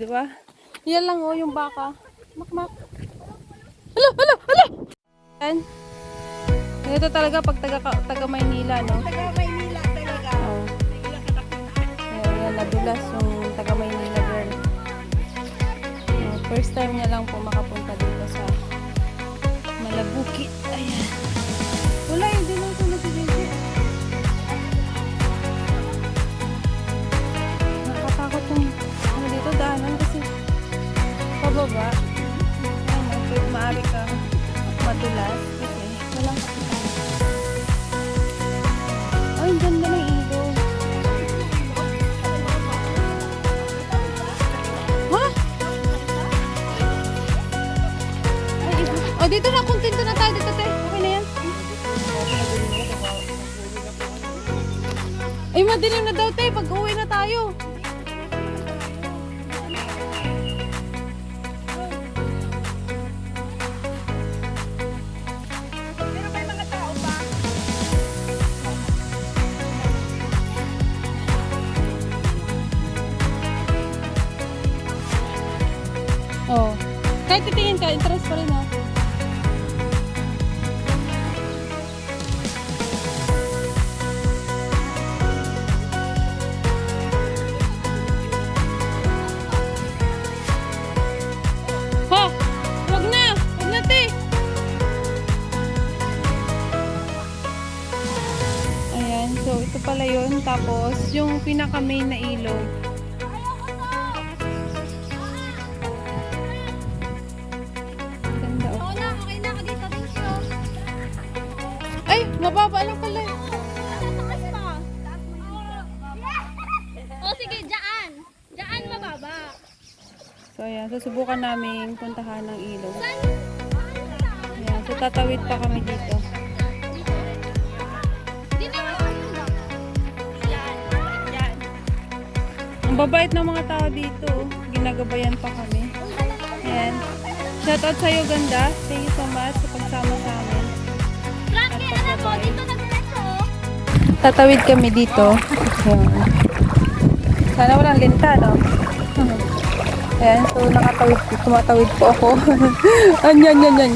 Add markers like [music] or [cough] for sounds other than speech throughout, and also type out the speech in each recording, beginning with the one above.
Di ba? Yan lang oh, yung baka. Makmak. Hala, hala, hala! Yan. Ito talaga pag taga, taga Maynila, no? Taga Maynila talaga. Oh. Ayan, yan, nadulas yung taga Maynila girl. Oh, first time niya lang po makapunta dito sa Malabukit. Ayan. Ay. Oh, dito na, kontento na tayo dito, te. Okay na yan. Ay, madilim na daw, te. Pag uwi na tayo. Kahit titingin ka, interest pa rin. Ha! Na, te! Ayan, so ito pala yun. Tapos, yung pinaka main na ilog. Mababa lang pala. Taas pa. O sige, dyan. Dyan mababa. So, ayan. Susubukan namin puntahan ng ilog. Ayan. So, tatawid pa kami dito. Ang babait ng mga tao dito. oh. Ginagabayan pa kami. Ayan. Shoutout sa'yo, ganda. Thank you so much sa pagsama sa Tatawid kami dito. Ayan. Sana walang linta, no? Ayan, so nakatawid, tumatawid po ako. [laughs] Anyan, yan, yan.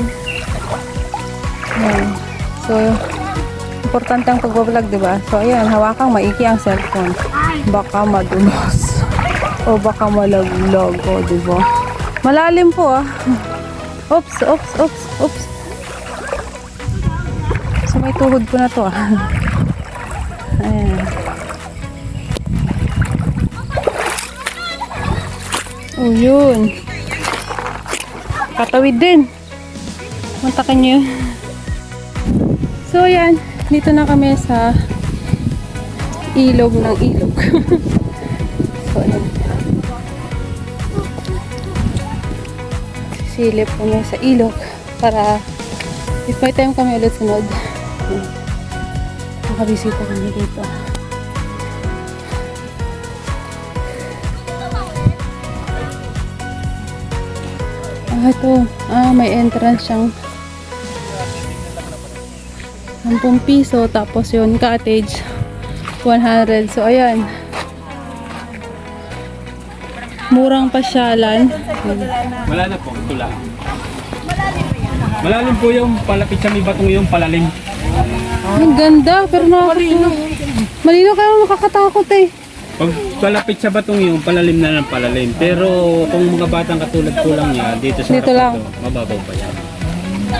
Ayan. So, importante ang pagbablog, di ba? So, ayan, hawakang maiki ang cellphone. Baka madulas. O baka malaglag, o, di ba? Malalim po, ah. Oops, oops, oops, oops. So, may tuhod ko na to, ah. [laughs] Oh, yun. Katawid din. Mantakan nyo. So, yan. Dito na kami sa ilog ng ilog. [laughs] so, ayan. Silip kami sa ilog para if may time kami ulit sunod, makabisita kami dito. Ah, ito. Ah, may entrance siyang 10 piso. Tapos yun, cottage, 100. So, ayan. Murang pasyalan. Wala na po, ito lang. Malalim po yung palapit sa may batong yung palalim. Ang ganda, pero nakakatawa. Malino kaya makakatakot eh. Pag palapit sa batong yung palalim na ng palalim. Pero kung mga batang katulad ko lang niya, dito sa Dito lang. to, mababaw pa yan.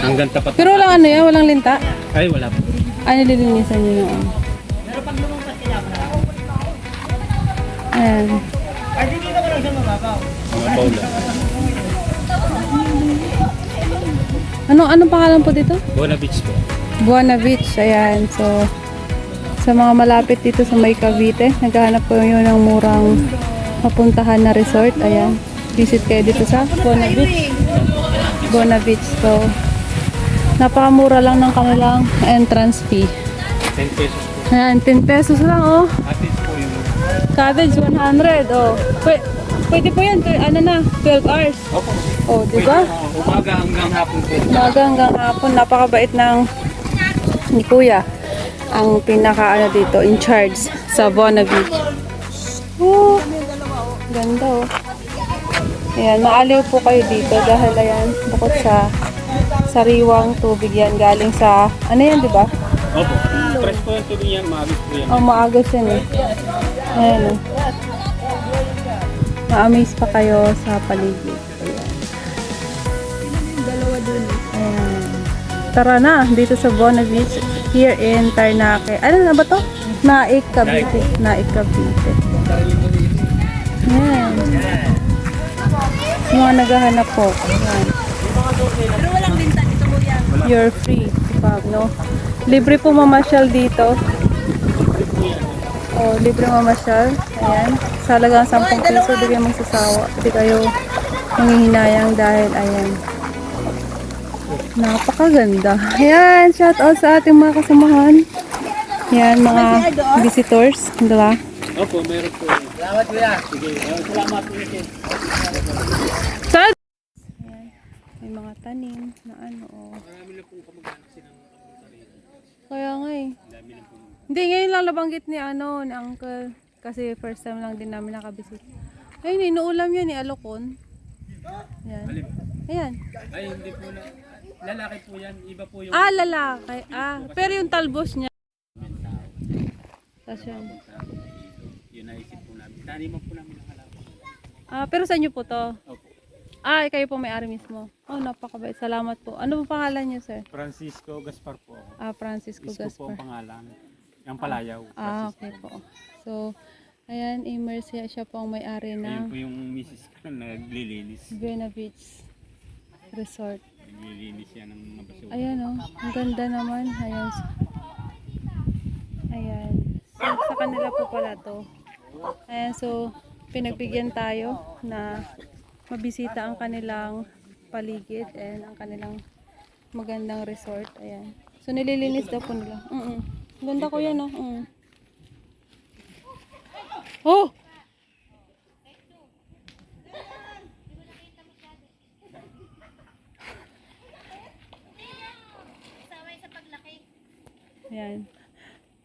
Hanggang tapat. Pero walang ano yan, walang linta. Ay, wala po. Ay, nililinisan nyo noon. Ayan. Mababaw lang. Ano, anong pangalan po dito? Buena Beach po. Buana Beach. Ayan. So, sa mga malapit dito sa May Cavite, naghahanap po yun ng murang mapuntahan na resort. Ayan. Visit kayo dito sa Buana Beach. Buana Beach. So, napakamura lang ng kanilang entrance fee. 10 pesos po. Ayan, 10 pesos lang oh. Atis po yung Cottage 100 oh. Pwede, pwede po yan, ano na, 12 hours. Opo. Oh, di ba? Umaga hanggang hapon po. Umaga hanggang hapon, napakabait ng ni Kuya. Ang pinaka ano dito, in charge sa Beach. Oh, ganda oh. Ayan, maaliw po kayo dito dahil ayan, bukod sa sariwang tubig yan galing sa, ano yan, di ba? Opo. Fresh po yung tubig yan, maagos po yan. Oh, maagos yan eh. Ayan oh. Ma-amaze pa kayo sa paligid. Ayan. Dalawa dun. Ayan. Tara na, dito sa Bona Beach, here in Tarnaque. Ano na ba to? Naik Cavite. Naik Cavite. Yung mga naghahanap po. Ayan. Pero walang binta dito yan. You're free to pag, no? Libre po mamasyal dito. Oh, libre mamasyal. Ayan. Sa halagang 10 piso, di kayo magsasawa. Di kayo manghihinayang dahil, ayan. Napakaganda. Ayan, shout out sa ating mga kasamahan. Ayan, mga visitors. Di ba? Opo, meron po. Salamat kuya. Sige, eh, salamat po. Sad! Ayan. May mga tanim na ano, oh. Marami na pong kamag-anak silang Kaya nga eh. dami na pong Hindi, ngayon lang nabanggit ni ano, ni uncle. Kasi first time lang din namin nakabisit. Ayun, inuulam yun ni Alokon. Ayan. Ayan. Ay, hindi po na. Lalaki po yan. Iba po yung Ah, lalaki. Ah, pero yung talbos niya. Tapos yun. yun naisip po namin. Taniman po namin ang halaman. Ah, pero sa inyo po to? Opo. Ah, kayo po may-ari mismo. Oh, napakabait. Salamat po. Ano po pangalan niyo, sir? Francisco Gaspar po. Ah, Francisco Isko po Gaspar. ang pangalan. Ang palayaw. Ah, okay po. So, ayan, Immersia siya po ang may-ari Ayun ng po yung misis ko na naglilinis. Buena Beach Resort. Naglilinis yan ng mga basura. Ayan oh, ang ganda naman. Ayan. Ayan. So, sa kanila po pala to. Ayan, so pinagbigyan tayo na mabisita ang kanilang paligid and ang kanilang magandang resort. Ayan. So nililinis daw po nila. Mm -mm. Ganda ko yan oh. Mm. Oh! Ayan.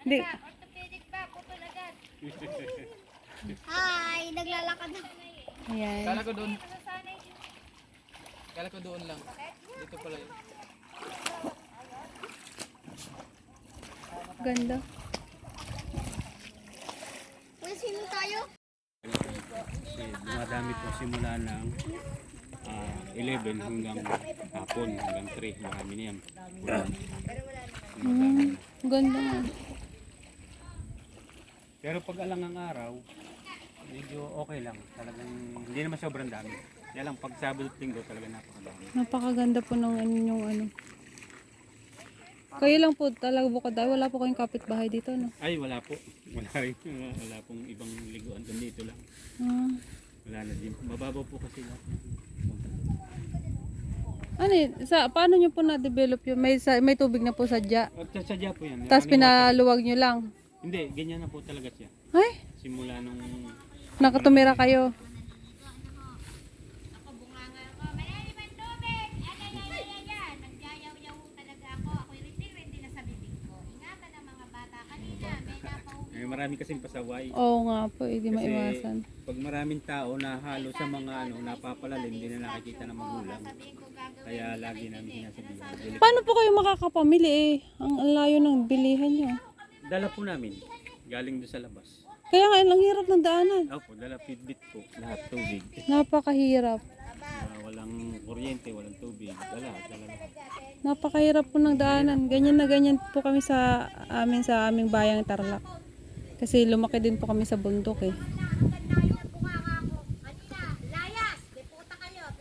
Hindi. Orthopedic ba? Putol agad. Hi! [laughs] Naglalakad na. Ayan. Kala ko doon. Kala ko doon lang. Dito pala yun. Ganda. Uy, sino tayo? Kasi dumadami po simula ng ah, 11 hanggang hapon, hanggang 3. Marami na yan. Mm, ganda nga. Pero pag alang ang araw, medyo okay lang. Talagang hindi naman sobrang dami. Kaya lang pag Sabado Linggo talaga napakadami. Napakaganda po ng ano yung ano. Kayo lang po talaga bukod dahil wala po kayong kapitbahay dito, no? Ay, wala po. Wala rin. Wala pong ibang liguan dito lang. Ah. Wala na din. Mababaw po kasi lahat. Ano yun? Sa, paano nyo po na-develop yun? May, sa, may tubig na po sadya. At sadya po yan. Tapos Running water. pinaluwag nyo lang. Hindi, ganyan na po talaga siya. Ay, Simula nung nakatumira kayo. Marami kasing pasaway. Oo nga po, hindi Kasi maiwasan. pag maraming tao na halo sa mga ano, napapalalim, hindi na nakikita ng magulang. Kaya lagi namin sinasabihan. Paano po kayo makakapamili eh? Ang ang layo ng bilihan nyo. Dala po namin. Galing doon sa labas. Kaya nga, ang hirap ng daanan. Opo, dala fitbit po. Lahat tubig. Napakahirap. Ah, walang kuryente, walang tubig. Dala, dala lahat. Napakahirap po ng daanan. Ganyan na ganyan po kami sa amin sa aming bayang Tarlac. Kasi lumaki din po kami sa bundok eh.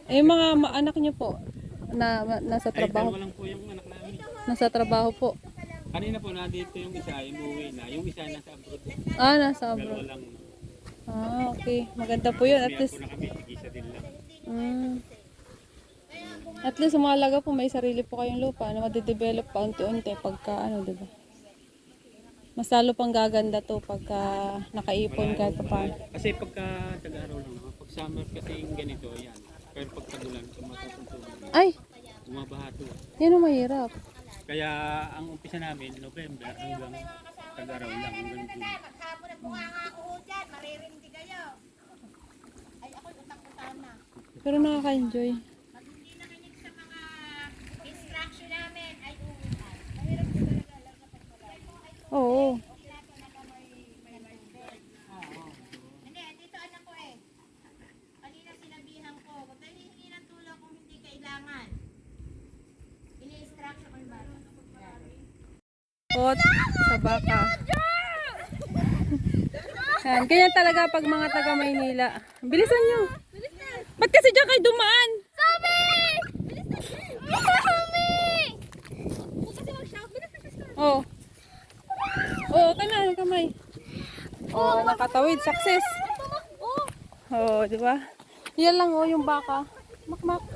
Eh mga ma- anak niyo po na, na- nasa Ay, trabaho. lang po yung anak namin. Nasa trabaho po. Kanina po, nandito yung isa, umuwi na. Yung isa nasa abroad. Ah, nasa abroad. lang. Ah, okay. Maganda po yun. At least, po na kami, isa din lang. mm, at least umalaga po may sarili po kayong lupa na madidevelop pa unti-unti pagka ano, di ba? Mas lalo pang gaganda to pagka nakaipon kahit pa paano. Kasi pagka tag-araw lang, naman, pag summer kasi yung ganito, yan. Pero pag tagulan, tumatas ang tubig. Ay, Bumabaha to. yan ang mahirap. Kaya ang umpisa namin, November hanggang tag-araw lang, hanggang June. Maghapon na bunganga ako dyan. Maririndi kayo. Ay, ako'y utang-utang na. Pero nakaka-enjoy. Pag hindi nakinig sa mga instruction namin, ay uuwian. Mahirap ko talaga alam sa pagpalay. Oo. Hindi, dito anak ko eh. Kanina sinabihan ko, huwag kayo hihingi ng tulong kung hindi kailangan. Ini-instruction ko bata. Pot sa baka. Yan. Ganyan talaga pag mga taga Maynila. Bilisan nyo. Ba't kasi dyan kayo dumaan? Sabi! Sabi! Oh. Oh, kana kamay. Oh, nakatawid. Success. [laughs] Oh, di ba? Yan lang oh, yung baka. Makmak.